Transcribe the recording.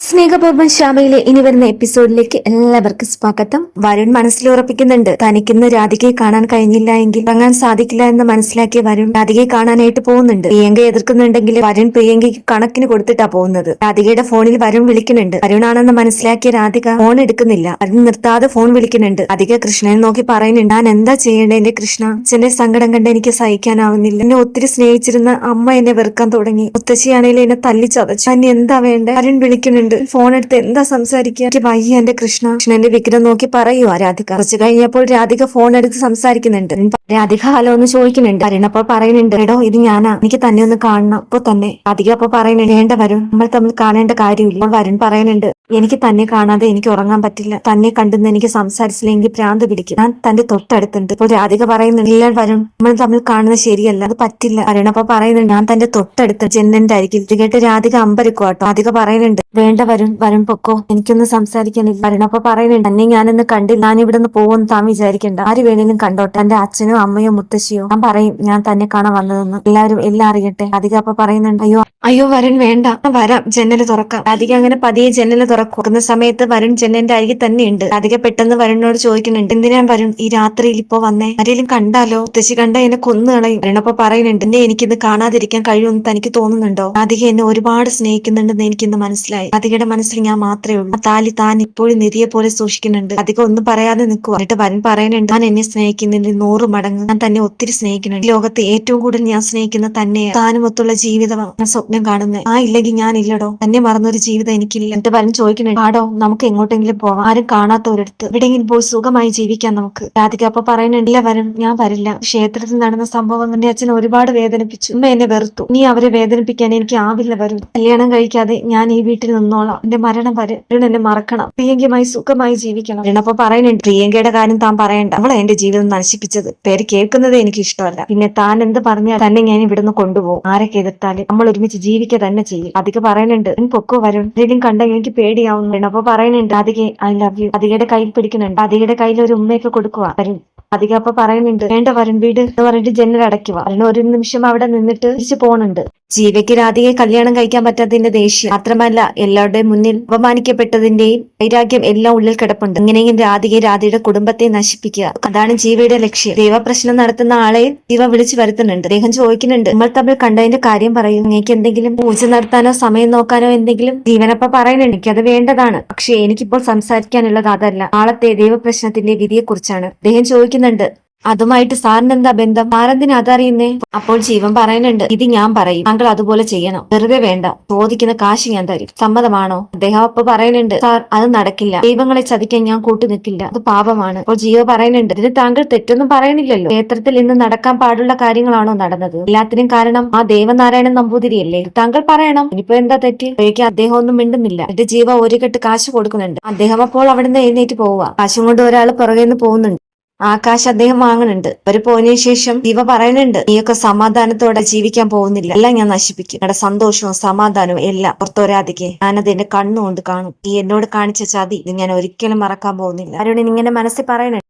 സ്നേഹപൂർവം ശ്യാമയിലെ ഇനി വരുന്ന എപ്പിസോഡിലേക്ക് എല്ലാവർക്കും സ്വാഗതം. വരുൺ മനസ്സിൽ ഉറപ്പിക്കുന്നുണ്ട്. തനിക്കിന്ന് രാധികയെ കാണാൻ കഴിഞ്ഞില്ല എങ്കിൽ ഇറങ്ങാൻ സാധിക്കില്ല എന്ന് മനസ്സിലാക്കിയ വരുൺ രാധികയെ കാണാനായിട്ട് പോകുന്നുണ്ട്. പ്രിയങ്ക എതിർക്കുന്നുണ്ടെങ്കിൽ വരുൺ പ്രിയങ്കയ്ക്ക് കണക്കിന് കൊടുത്തിട്ടാ പോകുന്നത്. രാധികയുടെ ഫോണിൽ വരുൺ വിളിക്കുന്നുണ്ട്. വരുണാണെന്ന് മനസ്സിലാക്കിയ രാധിക ഫോൺ എടുക്കുന്നില്ല. വരുൺ നിർത്താതെ ഫോൺ വിളിക്കുന്നുണ്ട്. രാധിക കൃഷ്ണനെ നോക്കി പറയുന്നുണ്ട് ഞാൻ എന്താ ചെയ്യേണ്ടത് എന്റെ കൃഷ്ണ? അച്ഛന്റെ സങ്കടം കണ്ട് എനിക്ക് സഹിക്കാനാവുന്നില്ല. എന്നെ ഒത്തിരി സ്നേഹിച്ചിരുന്ന അമ്മ എന്നെ വെറുക്കാൻ തുടങ്ങി. മുത്തശ്ശിയാണെങ്കിൽ എന്നെ തല്ലിച്ചതച്ചു ചതച്ചു. അന്നെ എന്താ വേണ്ടേ? വരുൺ വിളിക്കുന്നുണ്ട്. ഫോൺ എടുത്ത് എന്താ സംസാരിക്കുക? എനിക്ക് വയ്യ എന്റെ കൃഷ്ണ കൃഷ്ണന്റെ വിഗ്രഹം നോക്കി പറയുവാ രാധിക. കുറച്ച് കഴിഞ്ഞപ്പോൾ രാധിക ഫോൺ എടുത്ത് സംസാരിക്കുന്നുണ്ട് രാധിക ഹലോ എന്ന് ചോദിക്കുന്നുണ്ട്. അരുണപ്പോൾ പറയുന്നുണ്ട് എടോ ഇത് ഞാനാ. എനിക്ക് തന്നെ ഒന്ന് കാണണം. അപ്പൊ തന്നെ. രാധിക അപ്പൊ പറയുന്നുണ്ട് വേണ്ട വരും നമ്മൾ തമ്മിൽ കാണേണ്ട കാര്യമില്ല. വരുൺ പറയുന്നുണ്ട് എനിക്ക് തന്നെ കാണാതെ എനിക്ക് ഉറങ്ങാൻ പറ്റില്ല. തന്നെ കണ്ടെന്ന് എനിക്ക് സംസാരിച്ചില്ലെങ്കിൽ ഭ്രാന്ത് പിടിക്കും. ഞാൻ തന്റെ തൊട്ടടുത്തുണ്ട്. ഇപ്പോൾ രാധിക പറയുന്നുണ്ട് ഇല്ല വരുൺ. നമ്മൾ തമ്മിൽ കാണുന്നത് ശരിയല്ല. അത് പറ്റില്ല. അരുണപ്പ പറയുന്നുണ്ട് ഞാൻ തന്റെ തൊട്ടടുത്ത് ജനന്റെ ആയിരിക്കും ഇത് കേട്ട് രാധിക അമ്പരിക്കുവാട്ടോ രാധിക പറയുന്നുണ്ട് വേണ്ട വരുൺ വരുൺ പൊക്കോ. എനിക്കൊന്ന് സംസാരിക്കാനില്ല. വരുൺ അപ്പൊ പറയുന്നുണ്ട് തന്നെ ഞാനൊന്ന് കണ്ടില്ല. ഞാൻ ഇവിടെ നിന്ന് പോകുമെന്ന് താൻ വിചാരിക്കണ്ട. ആര് വേണേലും കണ്ടോട്ടെ. എന്റെ അച്ഛനോ അമ്മയോ മുത്തശ്ശിയോ. ഞാൻ പറയും ഞാൻ തന്നെ കാണാൻ വന്നതെന്ന്. എല്ലാവരും എല്ലാം അറിയട്ടെ. അധിക അപ്പൊ പറയുന്നുണ്ട് അയ്യോ അയ്യോ വരുൺ വേണ്ട. വരാം. ജനൽ തുറക്കാം. രാധിക അങ്ങനെ പതിയെ ജനൽ തുറക്കുന്ന സമയത്ത് വരുൺ ജനലിന്റെ അരികിൽ തന്നെയുണ്ട്. രാധിക പെട്ടെന്ന് വരുണിനോട് ചോദിക്കുന്നുണ്ട് എന്തിനാ വരുൺ ഈ രാത്രിയിൽ ഇപ്പൊ വന്നേ? ആരെങ്കിലും കണ്ടാലോ? മുത്തശ്ശി കണ്ട എന്നെ കൊന്നു കളയും. വരുണപ്പൊ പറയുന്നുണ്ട് എന്നെ എനിക്കിന്ന് കാണാതിരിക്കാൻ കഴിയുമെന്ന് തനിക്ക് തോന്നുന്നുണ്ടോ? രാധിക എന്നെ ഒരുപാട് സ്നേഹിക്കുന്നുണ്ടെന്ന് എനിക്കിന്ന് മനസ്സിലായി. രാധികയുടെ മനസ്സിൽ ഞാൻ മാത്രമേ ഉള്ളൂ. ആ താലി താൻ ഇപ്പോഴും നിധിയെ പോലെ സൂക്ഷിക്കുന്നുണ്ട്. അധികം ഒന്നും പറയാതെ നിൽക്കുക. എന്നിട്ട് വൻ പറയുന്നുണ്ട് ഞാൻ എന്നെ സ്നേഹിക്കുന്നതിന് നൂറ് മടങ്ങ്. ഞാൻ തന്നെ ഒത്തിരി സ്നേഹിക്കുന്നുണ്ട്. ലോകത്ത് ഏറ്റവും കൂടുതൽ ഞാൻ സ്നേഹിക്കുന്ന തന്നെ താനുമൊത്തുള്ള ജീവിതമാണ്. ഞാൻ സ്വപ്നം കാണുന്നത്. ആ ഇല്ലെങ്കിൽ ഞാൻ ഇല്ലടോ. തന്നെ മറന്നൊരു ജീവിതം എനിക്കില്ല. എന്നിട്ട് വരും ചോദിക്കുന്നുണ്ട് ആടോ നമുക്ക് എങ്ങോട്ടെങ്കിലും പോവാം. ആരും കാണാത്ത ഒരിടത്ത്. എവിടെയെങ്കിലും പോയി സുഖമായി ജീവിക്കാം നമുക്ക്. രാധിക അപ്പൊ പറയുന്നുണ്ട് ഇല്ല വരുൺ ഞാൻ വരില്ല. ക്ഷേത്രത്തിൽ നടന്ന സംഭവം എന്റെ അച്ഛൻ ഒരുപാട് വേദനിപ്പിച്ചു. ഉമ്മ എന്നെ വെറുത്തു. നീ അവരെ വേദനിപ്പിക്കാൻ എനിക്ക് ആവില്ല വരും കല്യാണം കഴിക്കാതെ ഞാൻ ഈ വീട്ടിൽ നിന്നോളാം എന്റെ മരണം വരെ എന്നെ മറക്കണം. പ്രിയങ്കയുമായി സുഖമായി ജീവിക്കണം. വരുൺ അപ്പൊ പറയുന്നുണ്ട് പ്രിയങ്കയുടെ കാര്യം താൻ പറയണ്ട. അവളെ എന്റെ ജീവിതം നശിപ്പിച്ചത്. പേര് കേൾക്കുന്നത് എനിക്ക് ഇഷ്ടമല്ല. പിന്നെ താൻ എന്ത് പറഞ്ഞാൽ തന്നെ ഞാൻ ഇവിടുന്ന് കൊണ്ടുപോകും. ആരൊക്കെ എതിർത്താലും നമ്മൾ ഒരുമിച്ച് ജീവിക്കുക തന്നെ ചെയ്യും. അധികം പറയുന്നുണ്ട് "നീ പൊക്കോ വരും എന്തെങ്കിലും കണ്ടെങ്കിൽ എനിക്ക് പേടിയാവുന്നുണ്ട് അപ്പൊ പറയുന്നുണ്ട് അധികം ഐ ലവ് യു അധികയുടെ കയ്യിൽ പിടിക്കുന്നുണ്ട്. അധികയുടെ കയ്യിൽ ഒരു ഉമ്മയൊക്കെ കൊടുക്കുക വരും അധികം അപ്പൊ പറയുന്നുണ്ട് വേണ്ട വരും വീട് എന്ന് പറഞ്ഞിട്ട് ജനൽ അടയ്ക്കുക ഒരു നിമിഷം അവിടെ നിന്നിട്ട് തിരിച്ചു പോകുന്നുണ്ട് ജീവയ്ക്ക് രാധികയെ കല്യാണം കഴിക്കാൻ പറ്റാത്തതിന്റെ ദേഷ്യം മാത്രമല്ല എല്ലാവരുടെയും മുന്നിൽ അപമാനിക്കപ്പെട്ടതിന്റെയും വൈരാഗ്യം എല്ലാം ഉള്ളിൽ കിടപ്പുണ്ട്. എങ്ങനെയും രാധികയെ രാധയുടെ കുടുംബത്തെ നശിപ്പിക്കുക. അതാണ് ജീവയുടെ ലക്ഷ്യം. ദൈവപ്രശ്നം നടത്തുന്ന ആളെ ജീവ വിളിച്ചു വരുത്തുന്നുണ്ട്. അദ്ദേഹം ചോദിക്കുന്നുണ്ട് നമ്മൾ തമ്മിൽ കണ്ടതിന്റെ കാര്യം പറയും. നിങ്ങൾക്ക് എന്തെങ്കിലും പൂജ നടത്താനോ സമയം നോക്കാനോ എന്തെങ്കിലും? ജീവനപ്പ പറയുന്നുണ്ട് അത് വേണ്ടതാണ്. പക്ഷെ എനിക്കിപ്പോൾ സംസാരിക്കാനുള്ളത് അതല്ല. നാളത്തെ ദൈവപ്രശ്നത്തിന്റെ വിധിയെക്കുറിച്ചാണ്. അദ്ദേഹം ചോദിക്കുന്നുണ്ട് അതുമായിട്ട് സാറിന് എന്താ ബന്ധം? സാറെന്തിനാ അതറിയുന്നേ? അപ്പോൾ ജീവൻ പറയുന്നുണ്ട്. ഇത് ഞാൻ പറയും. താങ്കൾ അതുപോലെ ചെയ്യണം. വെറുതെ വേണ്ട. ചോദിക്കുന്ന കാശ് ഞാൻ തരും. സമ്മതമാണോ? അദ്ദേഹം അപ്പൊ പറയുന്നുണ്ട്. സാർ അത് നടക്കില്ല. ദൈവങ്ങളെ ചതിക്കാൻ ഞാൻ കൂട്ടു നിൽക്കില്ല. അത് പാപമാണ്. അപ്പോൾ ജീവ പറയുന്നുണ്ട്. ഇതിന് താങ്കൾ തെറ്റൊന്നും പറയണില്ലല്ലോ ക്ഷേത്രത്തിൽ ഇന്ന് നടക്കാൻ പാടുള്ള കാര്യങ്ങളാണോ നടന്നത്? എല്ലാത്തിനും കാരണം ആ ദേവനാരായണൻ നമ്പൂതിരിയല്ലേ? താങ്കൾ പറയണം. ഇനിയിപ്പോ എന്താ തെറ്റ്? എനിക്ക് അദ്ദേഹം ഒന്നും മിണ്ടുന്നില്ല. എന്റെ ജീവ ഒരു കെട്ട് കാശ് കൊടുക്കുന്നുണ്ട്. അദ്ദേഹം അപ്പോൾ അവിടുന്ന് എഴുന്നേറ്റ് പോവുക. കാശും കൊണ്ട് ഒരാൾ പുറകെ നിന്ന് പോകുന്നുണ്ട്. ആകാശ് അദ്ദേഹം വാങ്ങുന്നുണ്ട്. അവർ പോയതിനു ശേഷം ദിവ പറയുന്നുണ്ട് നീയൊക്കെ സമാധാനത്തോടെ ജീവിക്കാൻ പോകുന്നില്ല. എല്ലാം ഞാൻ നശിപ്പിക്കും. നിങ്ങളുടെ സന്തോഷവും സമാധാനവും എല്ലാം പുറത്തോരാധിക്കെ ഞാനത് എന്റെ കണ്ണുകൊണ്ട് കാണും. നീ എന്നോട് കാണിച്ച ചതി ഇത് ഞാൻ ഒരിക്കലും മറക്കാൻ പോകുന്നില്ല. അരുണിന് ഇങ്ങനെ മനസ്സിൽ പറയുന്നുണ്ട്.